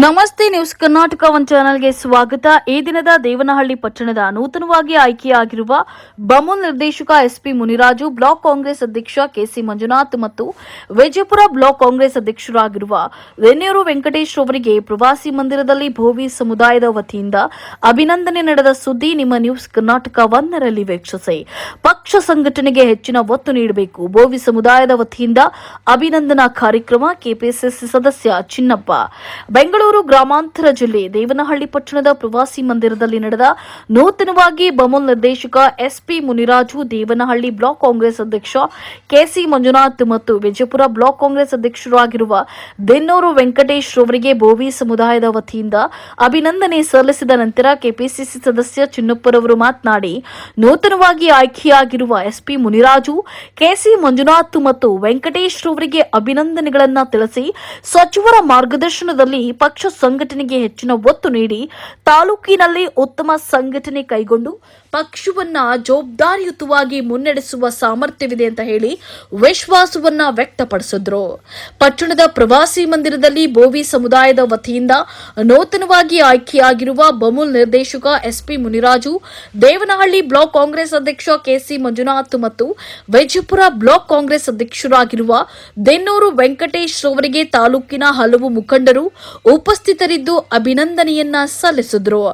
ನಮಸ್ತೆ news Karnataka one ಚಾನೆಲ್ಗೆ ಸ್ವಾಗತ. ಈ ದಿನದ ದೇವನಹಳ್ಳಿ ಪಟ್ಟಣದ ನೂತನವಾಗಿ ಆಯ್ಕೆಯಾಗಿರುವ ಬಮೂಲ್ ನಿರ್ದೇಶಕ ಎಸ್ಪಿ ಮುನಿರಾಜು, ಬ್ಲಾಕ್ ಕಾಂಗ್ರೆಸ್ ಅಧ್ಯಕ್ಷ ಕೆಸಿ ಮಂಜುನಾಥ್ ಮತ್ತು ವಿಜಯಪುರ ಬ್ಲಾಕ್ ಕಾಂಗ್ರೆಸ್ ಅಧ್ಯಕ್ಷರಾಗಿರುವ ವೆನ್ನೂರು ವೆಂಕಟೇಶ್ ಅವರಿಗೆ ಪ್ರವಾಸಿ ಮಂದಿರದಲ್ಲಿ ಭೋವಿ ಸಮುದಾಯದ ವತಿಯಿಂದ ಅಭಿನಂದನೆ ನಡೆದ ಸುದ್ದಿ ನಿಮ್ಮ ನ್ಯೂಸ್ ಕರ್ನಾಟಕ ಒಂದರಲ್ಲಿ ವೀಕ್ಷಿಸಿ. ಪಕ್ಷ ಸಂಘಟನೆಗೆ ಹೆಚ್ಚಿನ ಒತ್ತು ನೀಡಬೇಕು. ಭೋವಿ ಸಮುದಾಯದ ವತಿಯಿಂದ ಅಭಿನಂದನಾ ಕಾರ್ಯಕ್ರಮ ಕೆಪಿಸಿಸಿ ಸದಸ್ಯ ಚಿನ್ನಪ್ಪ. ಬೆಂಗಳೂರು ಗ್ರಾಮಾಂತರ ಜಿಲ್ಲೆ ದೇವನಹಳ್ಳಿ ಪಟ್ಟಣದ ಪ್ರವಾಸಿ ಮಂದಿರದಲ್ಲಿ ನಡೆದ ನೂತನವಾಗಿ ಬಮೂಲ್ ನಿರ್ದೇಶಕ S P Muniraju, Devanahalli block Congress ಅಧ್ಯಕ್ಷ ಕೆಸಿ ಮಂಜುನಾಥ್ ಮತ್ತು ವಿಜಯಪುರ ಬ್ಲಾಕ್ ಕಾಂಗ್ರೆಸ್ ಅಧ್ಯಕ್ಷರಾಗಿರುವ ದೆನ್ನೂರು ವೆಂಕಟೇಶ್ ರವರಿಗೆ ಬೋವಿ ಸಮುದಾಯದ ವತಿಯಿಂದ ಅಭಿನಂದನೆ ಸಲ್ಲಿಸಿದ ನಂತರ ಕೆಪಿಸಿಸಿ ಸದಸ್ಯ ಚಿನ್ನಪ್ಪರವರು ಮಾತನಾಡಿ, ನೂತನವಾಗಿ ಆಯ್ಕೆಯಾಗಿರುವ ಎಸ್ಪಿ ಮುನಿರಾಜು, ಕೆಸಿ ಮಂಜುನಾಥ್ ಮತ್ತು ವೆಂಕಟೇಶ್ ರವರಿಗೆ ಅಭಿನಂದನೆಗಳನ್ನ ತಿಳಿಸಿ ಸಚಿವರ ಮಾರ್ಗದರ್ಶನದಲ್ಲಿ ಪಕ್ಷ ಸಂಘಟನೆಗೆ ಹೆಚ್ಚಿನ ಒತ್ತು ನೀಡಿ ತಾಲೂಕಿನಲ್ಲಿ ಉತ್ತಮ ಸಂಘಟನೆ ಕೈಗೊಂಡು ಪಕ್ಷವನ್ನ ಜವಾಬ್ದಾರಿಯುತವಾಗಿ ಮುನ್ನಡೆಸುವ ಸಾಮರ್ಥ್ಯವಿದೆ ಅಂತ ಹೇಳಿ ವಿಶ್ವಾಸವನ್ನ ವ್ಯಕ್ತಪಡಿಸಿದ್ರು. ಪಟ್ಟಣದ ಪ್ರವಾಸಿ ಮಂದಿರದಲ್ಲಿ ಬೋವಿ ಸಮುದಾಯದ ವತಿಯಿಂದ ನೂತನವಾಗಿ ಆಯ್ಕೆಯಾಗಿರುವ ಬಮೂಲ್ ನಿರ್ದೇಶಕ S P Muniraju, Devanahalli block Congress ಅಧ್ಯಕ್ಷ ಕೆಸಿ ಮಂಜುನಾಥ್ ಮತ್ತು ವೈಜಪುರ ಬ್ಲಾಕ್ ಕಾಂಗ್ರೆಸ್ ಅಧ್ಯಕ್ಷರಾಗಿರುವ ದೆನ್ನೂರು ವೆಂಕಟೇಶ್ ಅವರಿಗೆ ತಾಲೂಕಿನ ಹಲವು ಮುಖಂಡರು ಉಪಸ್ಥಿತರಿದ್ದು ಅಭಿನಂದನೆಯನ್ನ ಸಲ್ಲಿಸಿದ್ರು.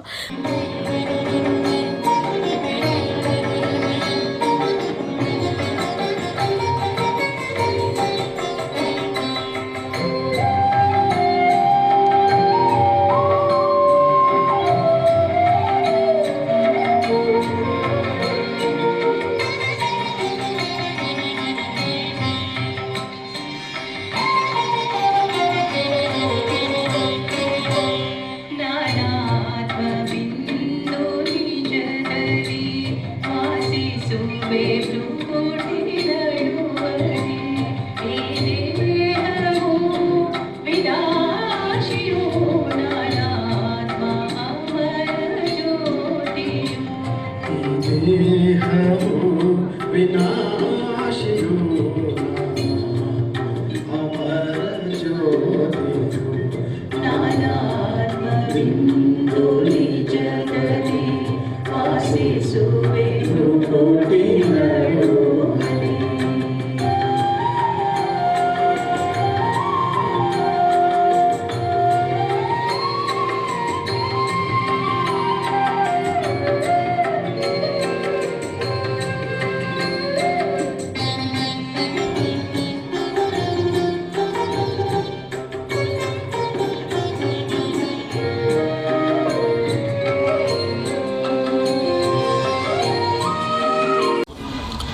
Vietnam.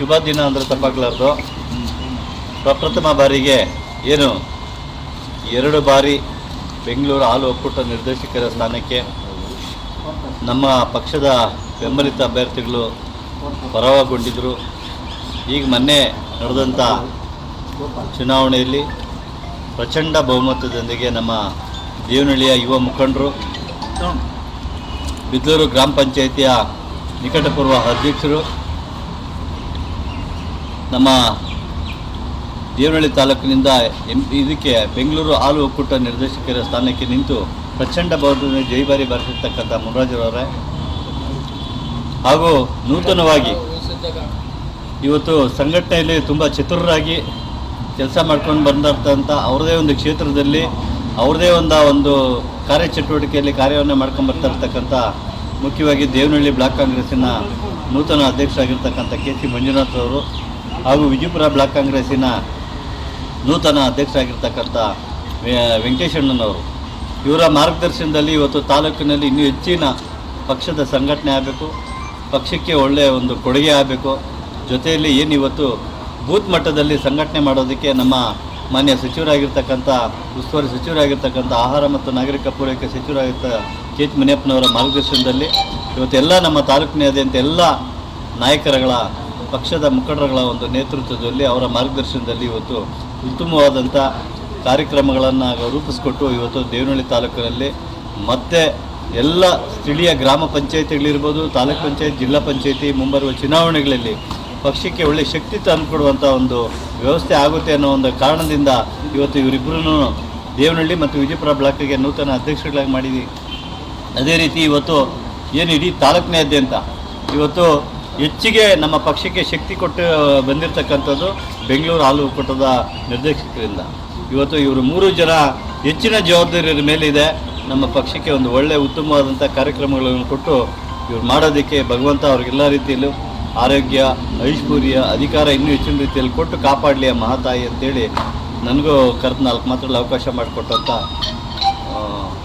ಶುಭ ದಿನ ಅಂದರೆ ತಪ್ಪಾಗಲಾರ್ದು. ಪ್ರಪ್ರಥಮ ಬಾರಿಗೆ ಏನು, ಎರಡು ಬಾರಿ ಬೆಂಗಳೂರು ಹಾಲು ಒಕ್ಕೂಟ ನಿರ್ದೇಶಕರ ಸ್ಥಾನಕ್ಕೆ ನಮ್ಮ ಪಕ್ಷದ ಬೆಂಬಲಿತ ಅಭ್ಯರ್ಥಿಗಳು ಪರವಾಗೊಂಡಿದ್ದರು ಈಗ ಮೊನ್ನೆ ನಡೆದಂಥ ಚುನಾವಣೆಯಲ್ಲಿ ಪ್ರಚಂಡ ಬಹುಮತದೊಂದಿಗೆ ನಮ್ಮ ದೇವನಹಳ್ಳಿಯ ಯುವ ಮುಖಂಡರು ಬಿದ್ದೂರು ಗ್ರಾಮ ಪಂಚಾಯಿತಿಯ ನಿಕಟಪೂರ್ವ ಅಧ್ಯಕ್ಷರು ನಮ್ಮ ದೇವನಹಳ್ಳಿ ತಾಲೂಕಿನಿಂದ ಎಂ, ಇದಕ್ಕೆ ಬೆಂಗಳೂರು ಹಾಲು ಒಕ್ಕೂಟ ನಿರ್ದೇಶಕರ ಸ್ಥಾನಕ್ಕೆ ನಿಂತು ಪ್ರಚಂಡ ಬಹುಮತದಿಂದ ಜೈಬಾರಿ ಬರೆಸಿರ್ತಕ್ಕಂಥ ಮುನರಾಜರವರೇ ಹಾಗೂ ನೂತನವಾಗಿ ಇವತ್ತು ಸಂಘಟನೆಯಲ್ಲಿ ತುಂಬ ಚತುರರಾಗಿ ಕೆಲಸ ಮಾಡ್ಕೊಂಡು ಬಂದಿರ್ತಂಥ ಅವ್ರದೇ ಒಂದು ಕ್ಷೇತ್ರದಲ್ಲಿ, ಅವ್ರದೇ ಒಂದು ಒಂದು ಕಾರ್ಯಚಟುವಟಿಕೆಯಲ್ಲಿ ಕಾರ್ಯವನ್ನು ಮಾಡ್ಕೊಂಡು ಬರ್ತಾ ಇರ್ತಕ್ಕಂಥ ಮುಖ್ಯವಾಗಿ ದೇವನಹಳ್ಳಿ ಬ್ಲಾಕ್ ಕಾಂಗ್ರೆಸ್ಸಿನ ನೂತನ ಅಧ್ಯಕ್ಷರಾಗಿರ್ತಕ್ಕಂಥ ಕೆ ಸಿ ಮಂಜುನಾಥ್ ಅವರು. ಹಾಗೂ ವಿಜಯಪುರ ಬ್ಲಾಕ್ ಕಾಂಗ್ರೆಸ್ಸಿನ ನೂತನ ಅಧ್ಯಕ್ಷರಾಗಿರ್ತಕ್ಕಂಥ ವೆಂಕಟೇಶಣ್ಣನವರು. ಇವರ ಮಾರ್ಗದರ್ಶನದಲ್ಲಿ ಇವತ್ತು ತಾಲೂಕಿನಲ್ಲಿ ಇನ್ನೂ ಹೆಚ್ಚಿನ ಪಕ್ಷದ ಸಂಘಟನೆ ಆಗಬೇಕು. ಪಕ್ಷಕ್ಕೆ ಒಳ್ಳೆಯ ಒಂದು ಕೊಡುಗೆ ಆಗಬೇಕು. ಜೊತೆಯಲ್ಲಿ ಏನು ಇವತ್ತು ಬೂತ್ ಮಟ್ಟದಲ್ಲಿ ಸಂಘಟನೆ ಮಾಡೋದಕ್ಕೆ ನಮ್ಮ ಮಾನ್ಯ ಸಚಿವರಾಗಿರ್ತಕ್ಕಂಥ, ಉಸ್ತುವಾರಿ ಸಚಿವರಾಗಿರ್ತಕ್ಕಂಥ ಆಹಾರ ಮತ್ತು ನಾಗರಿಕ ಪೂರೈಕೆ ಸಚಿವರಾಗಿರ್ತ ಕೆ ಎಚ್ ಮುನಿಯಪ್ಪನವರ ಮಾರ್ಗದರ್ಶನದಲ್ಲಿ ಇವತ್ತೆಲ್ಲ ನಮ್ಮ ತಾಲೂಕಿನಾದ್ಯಂತ ಎಲ್ಲ ನಾಯಕರುಗಳ ಪಕ್ಷದ ಮುಖಂಡರುಗಳ ಒಂದು ನೇತೃತ್ವದಲ್ಲಿ ಅವರ ಮಾರ್ಗದರ್ಶನದಲ್ಲಿ ಇವತ್ತು ಉತ್ತಮವಾದಂಥ ಕಾರ್ಯಕ್ರಮಗಳನ್ನು ರೂಪಿಸ್ಕೊಟ್ಟು ಇವತ್ತು ದೇವನಹಳ್ಳಿ ತಾಲೂಕಿನಲ್ಲಿ ಮತ್ತೆ ಎಲ್ಲ ಸ್ಥಳೀಯ ಗ್ರಾಮ ಪಂಚಾಯತಿಗಳಿರ್ಬೋದು, ತಾಲೂಕ್ ಪಂಚಾಯತ್, ಜಿಲ್ಲಾ ಪಂಚಾಯತಿ ಮುಂಬರುವ ಚುನಾವಣೆಗಳಲ್ಲಿ ಪಕ್ಷಕ್ಕೆ ಒಳ್ಳೆ ಶಕ್ತಿ ತಂದುಕೊಡುವಂಥ ಒಂದು ವ್ಯವಸ್ಥೆ ಆಗುತ್ತೆ ಅನ್ನೋ ಒಂದು ಕಾರಣದಿಂದ ಇವತ್ತು ಇವರಿಬ್ಬರೂ ದೇವನಹಳ್ಳಿ ಮತ್ತು ವಿಜಯಪುರ ಬ್ಲಾಕಿಗೆ ನೂತನ ಅಧ್ಯಕ್ಷಗಳಾಗಿ ಮಾಡಿದ್ವಿ ಅದೇ ರೀತಿ ಇವತ್ತು ಏನು ಇಡೀ ತಾಲೂಕಿನಾದ್ಯಂತ ಇವತ್ತು ಹೆಚ್ಚಿಗೆ ನಮ್ಮ ಪಕ್ಷಕ್ಕೆ ಶಕ್ತಿ ಕೊಟ್ಟು ಬಂದಿರತಕ್ಕಂಥದ್ದು ಬೆಂಗಳೂರು ಹಾಲು ಒಕ್ಕೂಟದ ನಿರ್ದೇಶಕರಿಂದ. ಇವತ್ತು ಇವರು ಮೂರು ಜನ ಹೆಚ್ಚಿನ ಜವಾಬ್ದಾರಿಯ ಮೇಲಿದೆ ನಮ್ಮ ಪಕ್ಷಕ್ಕೆ ಒಂದು ಒಳ್ಳೆಯ ಉತ್ತಮವಾದಂಥ ಕಾರ್ಯಕ್ರಮಗಳನ್ನು ಕೊಟ್ಟು ಇವ್ರು ಮಾಡೋದಕ್ಕೆ ಭಗವಂತ ಅವ್ರಿಗೆಲ್ಲ ರೀತಿಯಲ್ಲೂ ಆರೋಗ್ಯ, ಐಶ್ವರ್ಯ, ಅಧಿಕಾರ ಇನ್ನೂ ಹೆಚ್ಚಿನ ರೀತಿಯಲ್ಲಿ ಕೊಟ್ಟು ಕಾಪಾಡಲಿ ಮಹಾತಾಯಿ ಅಂತೇಳಿ ನನಗೂ ಕರೆದು ನಾಲ್ಕು ಮಾತ್ರ ಅವಕಾಶ ಮಾಡಿಕೊಟ್ಟಂಥ